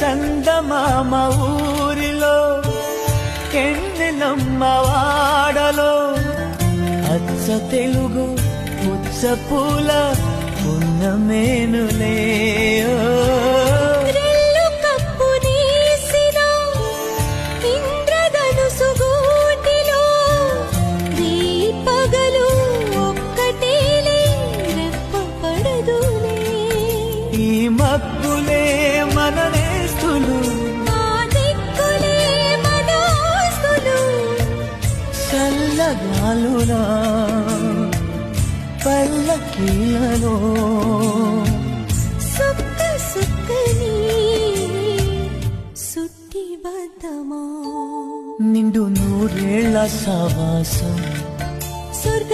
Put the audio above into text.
సందమామ ఊరిలో కెన్నెలమ్మ వాడలో అచ్చ తెలుగు పుచ్చ పూల పున్నమేనులే ఓ. రెల్లు కప్పు చల్లగాలులా పల్లకీలలో సుత్త సుక్కని సుత్తి బద్దమా? నిండు నూరేళ్ళ సవాసం స్వర్గ